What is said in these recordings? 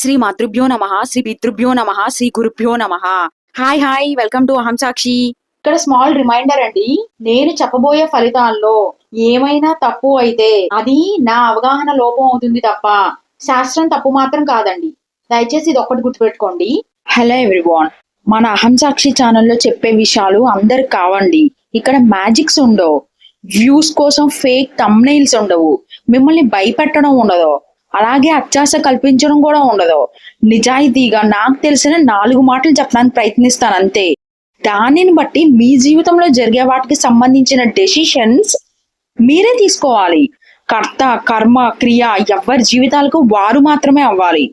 శ్రీ మాతృభ్యో నమ శ్రీ పితృభ్యో నమ శ్రీ గురుభ్యో నమ. హాయ్ హాయ్ వెల్కమ్ టు అహం సాక్షి ఇక్కడ స్మాల్ రిమైండర్ అండి నేను చెప్పబోయే ఫలితాల్లో ఏమైనా తప్పు అయితే అది నా అవగాహన లోపం అవుతుంది తప్ప శాస్త్రం తప్పు మాత్రం కాదండి. దయచేసి ఇది ఒక్కటి గుర్తుపెట్టుకోండి. హలో ఎవ్రీవాన్ మన అహం సాక్షి ఛానల్లో చెప్పే విషయాలు అందరికి కావండి. ఇక్కడ మ్యాజిక్స్ ఉండవు. వ్యూస్ కోసం ఫేక్ తమ్నైల్స్ ఉండవు. మిమ్మల్ని భయపెట్టడం ఉండదు. అలాగే అత్యాస కల్పించడం కూడా ఉండదు. నిజాయితీగా నాకు తెలిసిన నాలుగు మాటలు చెప్పడానికి ప్రయత్నిస్తాను అంతే. దానిని బట్టి మీ జీవితంలో జరిగే వాటికి సంబంధించిన డెసిషన్స్ మీరే తీసుకోవాలి. కర్త కర్మ క్రియ ఎవరి జీవితాలకు వారు మాత్రమే అవ్వాలి.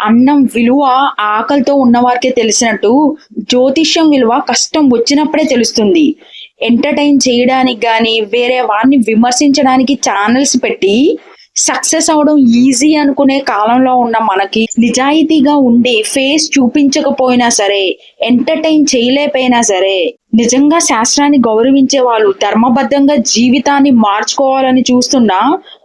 అన్నం విలువ ఆకలితో ఉన్నవారికే తెలిసినట్టు జ్యోతిష్యం విలువ కష్టం వచ్చినప్పుడే తెలుస్తుంది. ఎంటర్టైన్ చేయడానికి కానీ వేరే వారిని విమర్శించడానికి ఛానల్స్ పెట్టి సక్సెస్ అవడం ఈజీ అనుకునే కాలంలో ఉన్న మనకి నిజాయితీగా ఉండి ఫేస్ చూపించకపోయినా సరే ఎంటర్టైన్ చేయలేకపోయినా సరే నిజంగా శాస్త్రాన్ని గౌరవించే వాళ్ళు ధర్మబద్ధంగా జీవితాన్ని మార్చుకోవాలని చూస్తున్న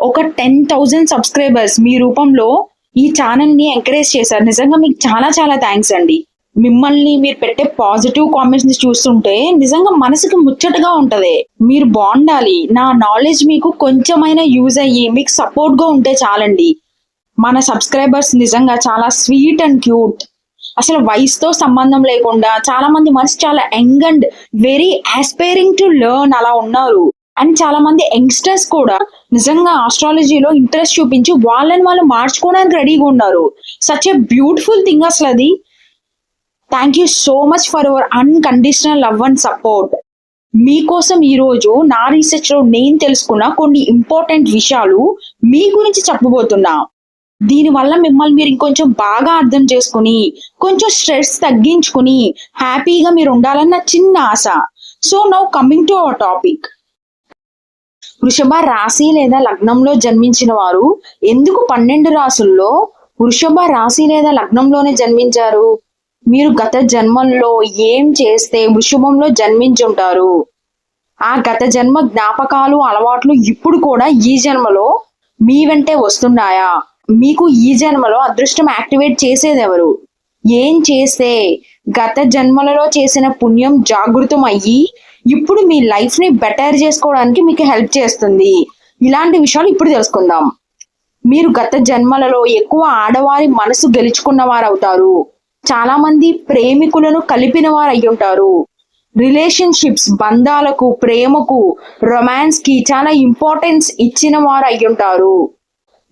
ఒక టెన్ థౌజండ్ సబ్స్క్రైబర్స్ మీ రూపంలో ఈ ఛానల్ని ఎంకరేజ్ చేశారు. నిజంగా మీకు చాలా చాలా థ్యాంక్స్ అండి. మిమ్మల్ని మీరు పెట్టే పాజిటివ్ కామెంట్స్ని చూస్తుంటే నిజంగా మనసుకి ముచ్చటగా ఉంటది. మీరు బాగుండాలి. నా నాలెడ్జ్ మీకు కొంచెమైనా యూజ్ అయ్యి మీకు సపోర్ట్గా ఉంటే చాలండి. మన సబ్స్క్రైబర్స్ నిజంగా చాలా స్వీట్ అండ్ క్యూట్ అసలు వయసుతో సంబంధం లేకుండా చాలా మంది మనసు చాలా young and very aspiring to learn అలా ఉన్నారు. అండ్ చాలా మంది యంగ్స్టర్స్ కూడా నిజంగా ఆస్ట్రాలజీలో ఇంట్రెస్ట్ చూపించి వాళ్ళని వాళ్ళు మార్చుకోవడానికి రెడీగా ఉన్నారు. సచ్ ఎ బ్యూటిఫుల్ థింగ్ అసలు అది thank you so much for your unconditional love and support మీకోసం ఈరోజు నా రీసెర్చ్లో నేను తెలుసుకున్న కొన్ని ఇంపార్టెంట్ విషయాలు మీ గురించి చెప్పబోతున్నా. దీనివల్ల మిమ్మల్ని మీరు ఇంకొంచెం బాగా అర్థం చేసుకుని కొంచెం స్ట్రెస్ తగ్గించుకుని హ్యాపీగా మీరు ఉండాలన్న చిన్న ఆశ. So now coming to our topic వృషభ రాశి లేదా లగ్నంలో జన్మించిన వారు ఎందుకు పన్నెండు రాసుల్లో వృషభ రాశి లేదా లగ్నంలోనే జన్మించారు? మీరు గత జన్మల్లో ఏం చేస్తే వృషభంలో జన్మించుంటారు? ఆ గత జన్మ జ్ఞాపకాలు అలవాట్లు ఇప్పుడు కూడా ఈ జన్మలో మీ వెంటే వస్తున్నాయా? మీకు ఈ జన్మలో అదృష్టం యాక్టివేట్ చేసేది ఎవరు ఏం చేస్తే గత జన్మలలో చేసిన పుణ్యం జాగృతం అయ్యి ఇప్పుడు మీ లైఫ్ని బెటర్ చేసుకోవడానికి మీకు హెల్ప్ చేస్తుంది? ఇలాంటి విషయాలు ఇప్పుడు తెలుసుకుందాం. మీరు గత జన్మలలో ఎక్కువ ఆడవారి మనసు గెలుచుకున్న వారు అవుతారు చాలా మంది ప్రేమికులను కలిపిన వారు అయి ఉంటారు. రిలేషన్షిప్స్ బంధాలకు ప్రేమకు రొమాన్స్కి చాలా ఇంపార్టెన్స్ ఇచ్చిన వారు అయి ఉంటారు.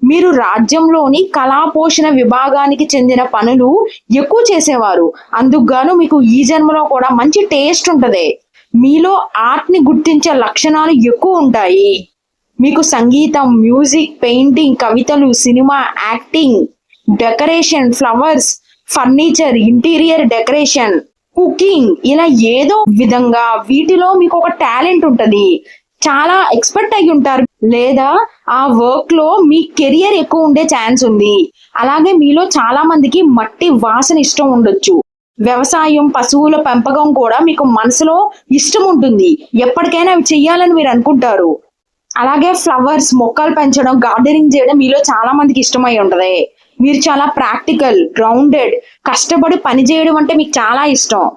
మీరు రాజ్యంలోని కళా పోషణ విభాగానికి చెందిన పనులు ఎక్కువ చేసేవారు. అందుకుగాను మీకు ఈ జన్మలో కూడా మంచి టేస్ట్ ఉంటది. మీలో ఆర్ట్ని గుర్తించే లక్షణాలు ఎక్కువ ఉంటాయి. మీకు సంగీతం మ్యూజిక్ పెయింటింగ్ కవితలు cinema acting decoration flowers furniture interior decoration cooking ఇలా ఏదో విధంగా వీటిలో మీకు ఒక టాలెంట్ ఉంటుంది. చాలా ఎక్స్పర్ట్ అయి ఉంటారు. లేదా ఆ వర్క్లో మీ కెరియర్ ఎక్కువ ఉండే ఛాన్స్ ఉంది. అలాగే మీలో చాలా మందికి మట్టి వాసన ఇష్టం ఉండొచ్చు. వ్యవసాయం పశువుల పెంపకం కూడా మీకు మనసులో ఇష్టం ఉంటుంది. ఎప్పటికైనా అవి చెయ్యాలని మీరు అనుకుంటారు. అలాగే ఫ్లవర్స్ మొక్కలు పెంచడం గార్డెనింగ్ చేయడం మీలో చాలా మందికి ఇష్టమై ఉంటది. మీరు చాలా ప్రాక్టికల్ గ్రౌండెడ్ కష్టపడి పని చేయడం అంటే మీకు చాలా ఇష్టం.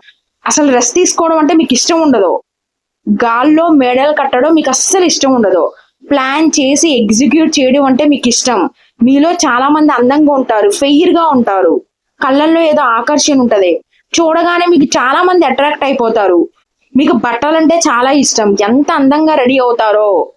అసలు రెస్ట్ తీసుకోవడం అంటే మీకు ఇష్టం ఉండదు. గాల్లో మెడల్ కట్టడం మీకు అస్సలు ఇష్టం ఉండదు. ప్లాన్ చేసి ఎగ్జిక్యూట్ చేయడం అంటే మీకు ఇష్టం. మీలో చాలా మంది అందంగా ఉంటారు ఫెయిర్గా ఉంటారు. కళ్ళల్లో ఏదో ఆకర్షణ ఉంటది. చూడగానే మీకు చాలా మంది అట్రాక్ట్ అయిపోతారు. మీకు బట్టలంటే చాలా ఇష్టం. ఎంత అందంగా రెడీ అవుతారో.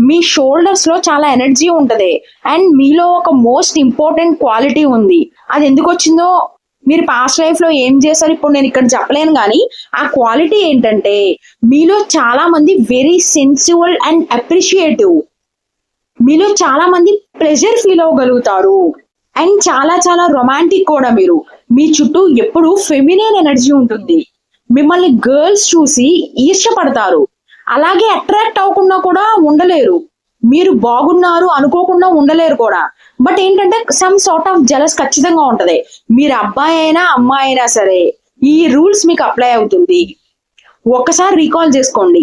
మీ షోల్డర్స్లో చాలా ఎనర్జీ ఉంటది. అండ్ మీలో ఒక మోస్ట్ ఇంపార్టెంట్ క్వాలిటీ ఉంది. అది ఎందుకు వచ్చిందో మీరు పాస్ట్ లైఫ్లో ఏం చేశారు ఇప్పుడు నేను ఇక్కడ చెప్పలేను కానీ ఆ క్వాలిటీ ఏంటంటే మీలో చాలా మంది వెరీ సెన్సిబుల్ అండ్ అప్రిషియేటివ్ మీలో చాలా మంది ప్లెజర్ ఫీల్ అవ్వగలుగుతారు. అండ్ చాలా చాలా రొమాంటిక్ కూడా మీరు. మీ చుట్టూ ఎప్పుడు ఫెమినైన్ ఎనర్జీ ఉంటుంది. మిమ్మల్ని గర్ల్స్ చూసి ఈర్ష్యపడతారు. అలాగే అట్రాక్ట్ అవ్వకుండా కూడా ఉండలేరు. మీరు బాగున్నారు అనుకోకుండా ఉండలేరు కూడా. బట్ ఏంటంటే సమ్ సార్ట్ ఆఫ్ జలస్ ఖచ్చితంగా ఉంటది. మీరు అబ్బాయి అయినా అమ్మాయి అయినా సరే ఈ రూల్స్ మీకు అప్లై అవుతుంది. ఒక్కసారి రీకాల్ చేసుకోండి.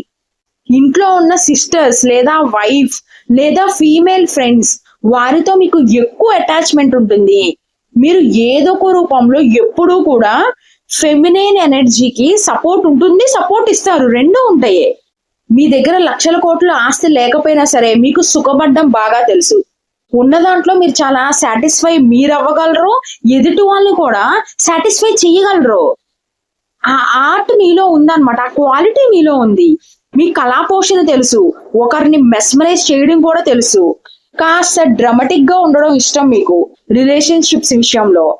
ఇంట్లో ఉన్న సిస్టర్స్ లేదా వైఫ్ లేదా ఫీమేల్ ఫ్రెండ్స్ వారితో మీకు ఎక్కువ అటాచ్మెంట్ ఉంటుంది. మీరు ఏదో ఒక రూపంలో ఎప్పుడూ కూడా ఫెమినైన్ ఎనర్జీకి సపోర్ట్ ఉంటుంది సపోర్ట్ ఇస్తారు. రెండు ఉంటాయి. మీ దగ్గర లక్షల కోట్ల ఆస్తి లేకపోయినా సరే మీకు సుఖపడ్డం బాగా తెలుసు. ఉన్న దాంట్లో మీరు చాలా సాటిస్ఫై మీరు అవ్వగలరు ఎదుటి వాళ్ళని కూడా సాటిస్ఫై చేయగలరు ఆ ఆర్ట్ మీలో ఉందన్నమాట ఆ క్వాలిటీ మీలో ఉంది. మీ కళా పోషణ తెలుసు ఒకరిని మెస్మరైజ్ చేయడం కూడా తెలుసు. కాస్త డ్రమటిక్గా ఉండడం ఇష్టం మీకు రిలేషన్షిప్స్ విషయంలో.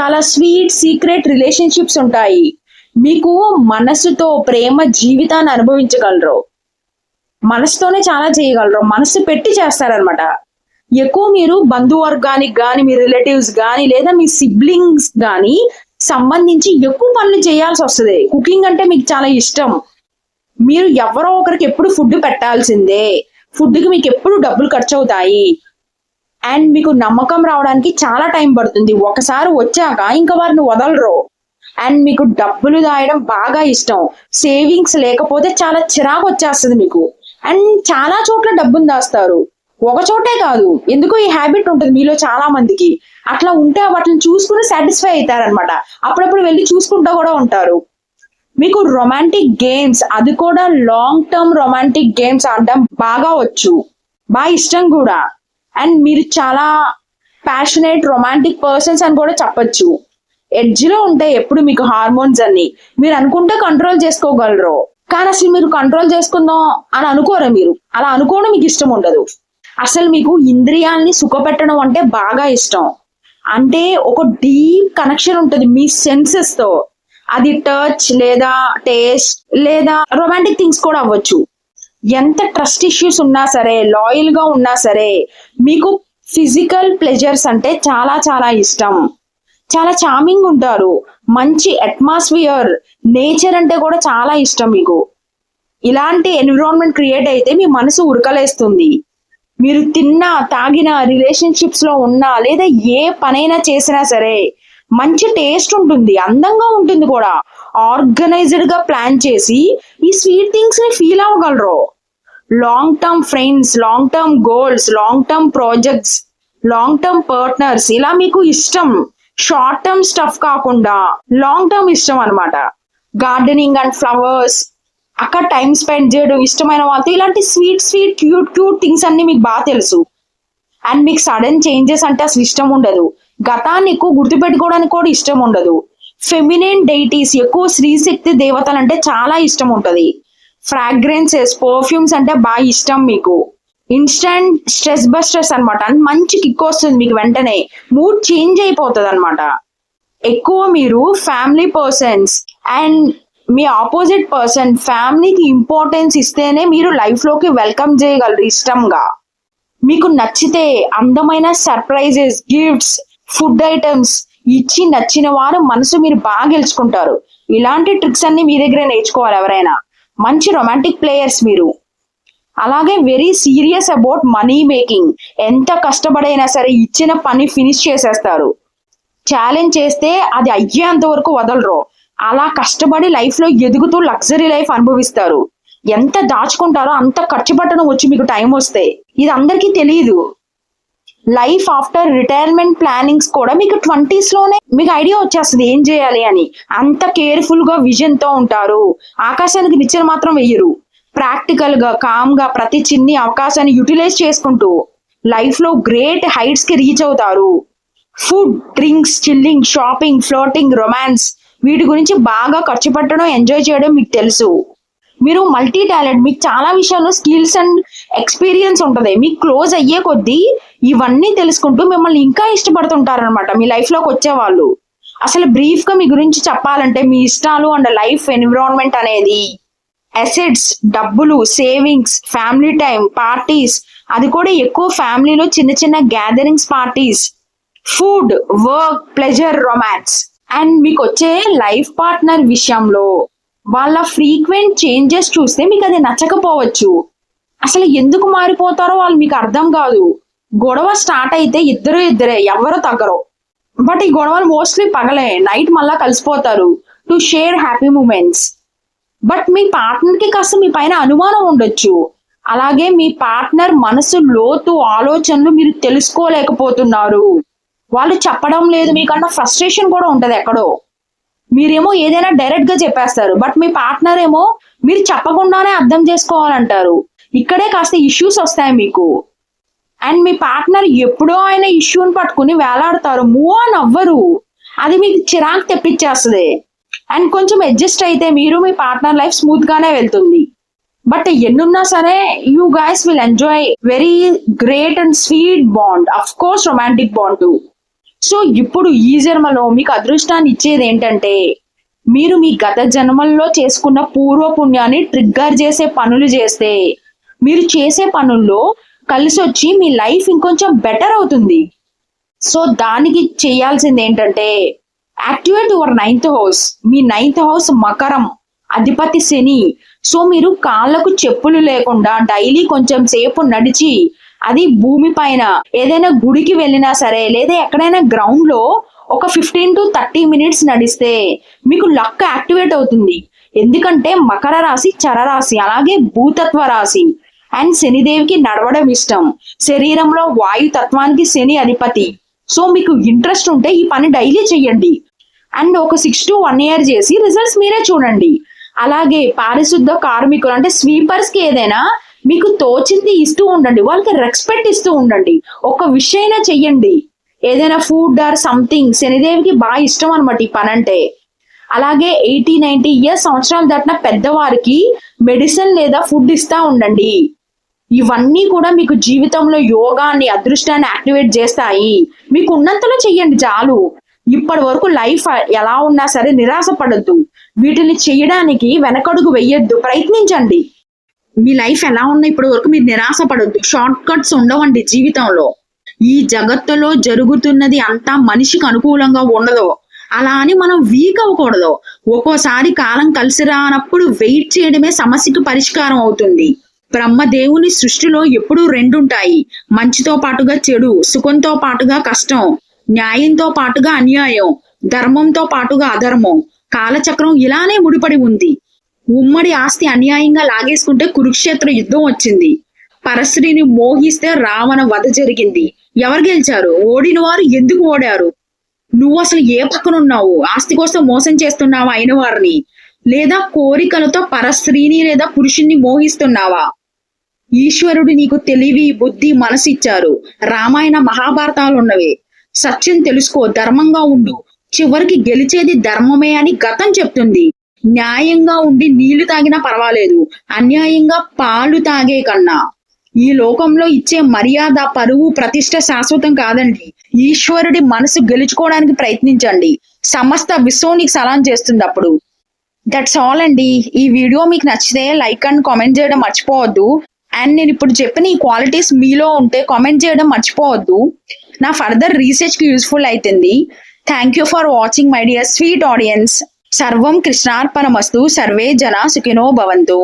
చాలా స్వీట్ సీక్రెట్ రిలేషన్షిప్స్ ఉంటాయి. మీకు మనసుతో ప్రేమ జీవితాన్ని అనుభవించగలరు. మనసుతోనే చాలా చేయగలరు. మనసు పెట్టి చేస్తారనమాట ఎక్కువ మీరు బంధువర్గానికి కానీ మీ రిలేటివ్స్ కానీ లేదా మీ సిబ్లింగ్స్ కానీ సంబంధించి ఎక్కువ పనులు చేయాల్సి వస్తుంది. కుకింగ్ అంటే మీకు చాలా ఇష్టం. మీరు ఎవరో ఒకరికి ఎప్పుడు ఫుడ్ పెట్టాల్సిందే. ఫుడ్కి మీకు ఎప్పుడు డబ్బులు ఖర్చు అవుతాయి అండ్ మీకు నమ్మకం రావడానికి చాలా టైం పడుతుంది. ఒకసారి వచ్చాక ఇంకా వారిని వదలరు. అండ్ మీకు డబ్బులు దాయడం బాగా ఇష్టం. సేవింగ్స్ లేకపోతే చాలా చిరాకు వచ్చేస్తుంది మీకు. అండ్ చాలా చోట్ల డబ్బును దాస్తారు. ఒక చోటే కాదు. ఎందుకో ఈ హ్యాబిట్ ఉంటుంది మీలో చాలా మందికి. అట్లా ఉంటే వాటిని చూసుకుని సాటిస్ఫై అవుతారనమాట అప్పుడప్పుడు వెళ్ళి చూసుకుంటూ కూడా ఉంటారు. మీకు రొమాంటిక్ గేమ్స్ అది కూడా లాంగ్ టర్మ్ రొమాంటిక్ గేమ్స్ ఆడడం బాగా వచ్చు. బాగా ఇష్టం కూడా. అండ్ మీరు చాలా ప్యాషనేట్ రొమాంటిక్ పర్సన్స్ అని కూడా చెప్పచ్చు. ఎడ్జ్లో ఉంటాయి ఎప్పుడు మీకు హార్మోన్స్ అన్ని. మీరు అనుకుంటే కంట్రోల్ చేసుకోగలరు. కానీ అసలు మీరు కంట్రోల్ చేసుకుందాం అని అనుకోరు మీరు? అలా అనుకోవడం మీకు ఇష్టం ఉండదు. అసలు మీకు ఇంద్రియాల్ని సుఖపెట్టడం అంటే బాగా ఇష్టం. అంటే ఒక డీప్ కనెక్షన్ ఉంటుంది మీ సెన్సెస్తో. అది టచ్ లేదా టేస్ట్ లేదా రొమాంటిక్ థింగ్స్ కూడా అవ్వచ్చు. ఎంత ట్రస్ట్ ఇష్యూస్ ఉన్నా సరే లాయల్గా ఉన్నా సరే మీకు ఫిజికల్ ప్లెజర్స్ అంటే చాలా చాలా ఇష్టం. చాలా చామింగ్ ఉంటారు. మంచి అట్మాస్ఫియర్ నేచర్ అంటే కూడా చాలా ఇష్టం మీకు. ఇలాంటి ఎన్విరాన్మెంట్ క్రియేట్ అయితే మీ మనసు ఉడకలేస్తుంది మీరు తిన్న తాగిన రిలేషన్షిప్స్లో ఉన్నా లేదా ఏ పనైనా చేసినా సరే మంచి టేస్ట్ ఉంటుంది అందంగా ఉంటుంది కూడా. ఆర్గనైజ్డ్గా ప్లాన్ చేసి ఈ స్వీట్ థింగ్స్ని feel అవ్వగలరు. Long term friends long term goals long term projects long term partners ఇలా మీకు ఇష్టం. షార్ట్ టర్మ్ స్టఫ్ కాకుండా లాంగ్ టర్మ్ ఇష్టం అన్నమాట. గార్డెనింగ్ అండ్ ఫ్లవర్స్ అక్కడ టైం స్పెండ్ చేయడం ఇష్టమైన వాళ్ళతో ఇలాంటి sweet sweet cute cute things అన్ని మీకు బాగా తెలుసు. అండ్ మీకు సడన్ చేంజెస్ అంటే అసలు ఇష్టం ఉండదు. గతాన్ని ఎక్కువ గుర్తుపెట్టుకోవడానికి కూడా ఇష్టం ఉండదు. ఫెమినైన్ డైటీస్ ఎక్కువ స్త్రీశక్తి దేవతలు అంటే చాలా ఇష్టం ఉంటది. ఫ్రాగ్రెన్సెస్ పర్ఫ్యూమ్స్ అంటే బాగా ఇష్టం మీకు. ఇన్స్టంట్ స్ట్రెస్ బస్టర్స్ అనమాట మంచి కిక్ వస్తుంది మీకు వెంటనే. మూడ్ చేంజ్ అయిపోతుంది అనమాట ఎక్కువ మీరు ఫ్యామిలీ పర్సన్స్ అండ్ మీ ఆపోజిట్ పర్సన్ ఫ్యామిలీకి ఇంపార్టెన్స్ ఇస్తేనే మీరు లైఫ్లోకి వెల్కమ్ చేయగలరు ఇష్టంగా. మీకు నచ్చితే అందమైన సర్ప్రైజెస్ గిఫ్ట్స్ ఫుడ్ ఐటమ్స్ ఇచ్చి నచ్చిన వారు మనసు మీరు బాగా గెలుచుకుంటారు. ఇలాంటి ట్రిక్స్ అన్ని మీ దగ్గర నేర్చుకోవాలి ఎవరైనా. మంచి రొమాంటిక్ ప్లేయర్స్ మీరు. అలాగే very serious about money making ఎంత కష్టపడైనా సరే ఇచ్చిన పని ఫినిష్ చేసేస్తారు. ఛాలెంజ్ చేస్తే అది అయ్యేంత వరకు వదలరు. అలా కష్టపడి లైఫ్లో ఎదుగుతూ లగ్జరీ లైఫ్ అనుభవిస్తారు. ఎంత దాచుకుంటారో అంత ఖర్చు పట్టడం వచ్చి మీకు టైం వస్తే. ఇది అందరికీ తెలియదు. లైఫ్ ఆఫ్టర్ రిటైర్మెంట్ ప్లానింగ్స్ కూడా మీకు ట్వంటీస్లోనే మీకు ఐడియా వచ్చేస్తుంది ఏం చేయాలి అని. అంత కేర్ఫుల్గా విజన్తో ఉంటారు. ఆకాశానికి నిచ్చెన మాత్రం వెయ్యరు. ప్రాక్టికల్గా కామ్గా ప్రతి చిన్ని అవకాశాన్ని యూటిలైజ్ చేసుకుంటూ లైఫ్లో గ్రేట్ హైట్స్కి రీచ్ అవుతారు. Food drinks chilling shopping floating romance వీటి గురించి బాగా ఖర్చు పెట్టడం ఎంజాయ్ చేయడం మీకు తెలుసు. మీరు మల్టీ టాలెంట్ మీకు చాలా విషయాల్లో స్కిల్స్ అండ్ ఎక్స్పీరియన్స్ ఉంటుంది. మీకు క్లోజ్ అయ్యే కొద్దీ ఇవన్నీ తెలుసుకుంటూ మిమ్మల్ని ఇంకా ఇష్టపడుతుంటారనమాట మీ లైఫ్లోకి అసలు బ్రీఫ్గా మీ గురించి చెప్పాలంటే మీ ఇష్టాలు అండ్ లైఫ్ ఎన్విరాన్మెంట్ అనేది అసెట్స్ డబ్బులు సేవింగ్స్ ఫ్యామిలీ టైం పార్టీస్ అది కూడా ఎక్కువ ఫ్యామిలీలో చిన్న చిన్న gatherings parties food work pleasure romance and మీకు వచ్చే లైఫ్ పార్ట్నర్ విషయంలో వాళ్ళ ఫ్రీక్వెంట్ చేంజెస్ చూస్తే మీకు అది నచ్చకపోవచ్చు. అసలు ఎందుకు మారిపోతారో వాళ్ళు మీకు అర్థం కాదు. గొడవ స్టార్ట్ అయితే ఇద్దరు ఇద్దరే ఎవరు తగ్గరు. బట్ ఈ గొడవలు మోస్ట్లీ పగలే నైట్ మళ్ళా కలిసిపోతారు. To share happy moments but మీ పార్ట్నర్కి కాస్త మీ పైన అనుమానం ఉండొచ్చు. అలాగే మీ పార్ట్నర్ మనసు లోతు ఆలోచనలు మీరు తెలుసుకోలేకపోతున్నారు. వాళ్ళు చెప్పడం లేదు మీకన్నా ఫ్రస్ట్రేషన్ కూడా ఉంటది ఎక్కడో. మీరేమో ఏదైనా డైరెక్ట్గా చెప్పేస్తారు బట్ మీ పార్ట్నర్ ఏమో మీరు చెప్పకుండానే అర్థం చేసుకోవాలంటారు. ఇక్కడే కాస్త ఇష్యూస్ వస్తాయి మీకు. అండ్ మీ పార్ట్నర్ ఎప్పుడో ఆయన ఇష్యూని పట్టుకుని వేలాడతారు. మూవ్ ఆన్ అవ్వరు. అది మీకు చిరాకు తెప్పించేస్తుంది. అండ్ కొంచెం అడ్జస్ట్ అయితే మీరు మీ పార్ట్నర్ లైఫ్ స్మూత్ గానే వెళ్తుంది. బట్ ఎన్నున్నా సరే you guys will enjoy very great and sweet bond of course romantic bond so ఇప్పుడు ఈ జన్మలో మీకు అదృష్టాన్ని ఇచ్చేది ఏంటంటే మీరు మీ గత జన్మల్లో చేసుకున్న పూర్వపుణ్యాన్ని ట్రిగ్గర్ చేసే పనులు చేస్తే మీరు చేసే పనుల్లో కలిసి వచ్చి మీ లైఫ్ ఇంకొంచెం బెటర్ అవుతుంది. సో దానికి చేయాల్సింది ఏంటంటే యాక్టివేట్ యువర్ నైన్త్ హౌస్ మీ నైన్త్ హౌస్ మకరం అధిపతి శని. సో మీరు కాళ్ళకు చెప్పులు లేకుండా డైలీ కొంచెం సేపు నడిచి అది భూమి పైన ఏదైనా గుడికి వెళ్ళినా సరే లేదా ఎక్కడైనా గ్రౌండ్లో ఒక ఫిఫ్టీన్ టు థర్టీ మినిట్స్ నడిస్తే మీకు లక్ యాక్టివేట్ అవుతుంది. ఎందుకంటే మకర రాశి చరరాశి అలాగే భూతత్వ రాశి. అండ్ శనిదేవికి నడవడం ఇష్టం. శరీరంలో వాయు తత్వానికి శని అధిపతి. సో మీకు ఇంట్రెస్ట్ ఉంటే ఈ పని డైలీ చెయ్యండి. అండ్ ఒక సిక్స్ టు వన్ ఇయర్ చేసి రిజల్ట్స్ మీరే చూడండి. అలాగే పారిశుద్ధ కార్మికులు అంటే స్వీపర్స్కి ఏదైనా మీకు తోచింది ఇస్తూ ఉండండి. వాళ్ళకి రెస్పెక్ట్ ఇస్తూ ఉండండి. ఒక విషయైనా చెయ్యండి. ఏదైనా ఫుడ్ ఆర్ సంథింగ్ శనిదేవికి బాగా ఇష్టం అనమాట ఈ పని అంటే అలాగే ఎయిటీ నైన్టీ ఇయర్స్ సంవత్సరాలు దాటిన పెద్దవారికి మెడిసిన్ లేదా ఫుడ్ ఇస్తా ఉండండి. ఇవన్నీ కూడా మీకు జీవితంలో యోగాన్ని అదృష్టాన్ని యాక్టివేట్ చేస్తాయి. మీకు ఉన్నంతలో చెయ్యండి చాలు. ఇప్పటి వరకు లైఫ్ ఎలా ఉన్నా సరే నిరాశ పడద్దు వీటిని చేయడానికి వెనకడుగు వెయ్యొద్దు ప్రయత్నించండి. మీ లైఫ్ ఎలా ఉన్నా ఇప్పటి వరకు మీరు నిరాశ పడొద్దు షార్ట్ కట్స్ ఉండవండి జీవితంలో. ఈ జగత్తులో జరుగుతున్నది అంతా మనిషికి అనుకూలంగా ఉండదు. అలా అని మనం వీక్ అవ్వకూడదు. ఒక్కోసారి కాలం కలిసి రానప్పుడు వెయిట్ చేయడమే సమస్యకు పరిష్కారం అవుతుంది. బ్రహ్మదేవుని సృష్టిలో ఎప్పుడూ రెండుంటాయి. మంచితో పాటుగా చెడు సుఖంతో పాటుగా కష్టం. న్యాయంతో పాటుగా అన్యాయం ధర్మంతో పాటుగా అధర్మం కాలచక్రం ఇలానే ముడిపడి ఉంది. ఉమ్మడి ఆస్తి అన్యాయంగా లాగేసుకుంటే కురుక్షేత్ర యుద్ధం వచ్చింది. పరశ్రీని మోహిస్తే రావణ వధ జరిగింది. ఎవరు గెలిచారు? ఓడిన వారు ఎందుకు ఓడారు? నువ్వు అసలు ఏ పక్కన ఉన్నావు ఆస్తి కోసం మోసం చేస్తున్నావా అయిన వారిని లేదా కోరికలతో పరస్త్రీని లేదా పురుషుణ్ణి మోహిస్తున్నావా? ఈశ్వరుడు నీకు తెలివి బుద్ధి మనసు ఇచ్చారు. రామాయణ మహాభారతాలు ఉన్నవి సత్యం తెలుసుకో ధర్మంగా ఉండు. చివరికి గెలిచేది ధర్మమే అని గతం చెప్తుంది. న్యాయంగా ఉండి నీళ్ళు తాగినా పర్వాలేదు. అన్యాయంగా పాలు తాగే కన్నా. ఈ లోకంలో ఇచ్చే మర్యాద పరువు ప్రతిష్ట శాశ్వతం కాదండి. ఈశ్వరుడి మనసు గెలుచుకోవడానికి ప్రయత్నించండి. సమస్త విశ్వం నీకు సలాం చేస్తుంది అప్పుడు. దట్స్ ఆల్ అండి. ఈ వీడియో మీకు నచ్చితే లైక్ అండ్ కామెంట్ చేయడం మర్చిపోవద్దు. అండ్ నేను ఇప్పుడు చెప్పిన ఈ క్వాలిటీస్ మీలో ఉంటే కామెంట్ చేయడం మర్చిపోవద్దు. నా ఫర్దర్ రీసెర్చ్కి యూస్ఫుల్ అవుతుంది thank you for watching my dear sweet audience సర్వం కృష్ణార్పణమస్తు సర్వే జన సుఖినో భవంతు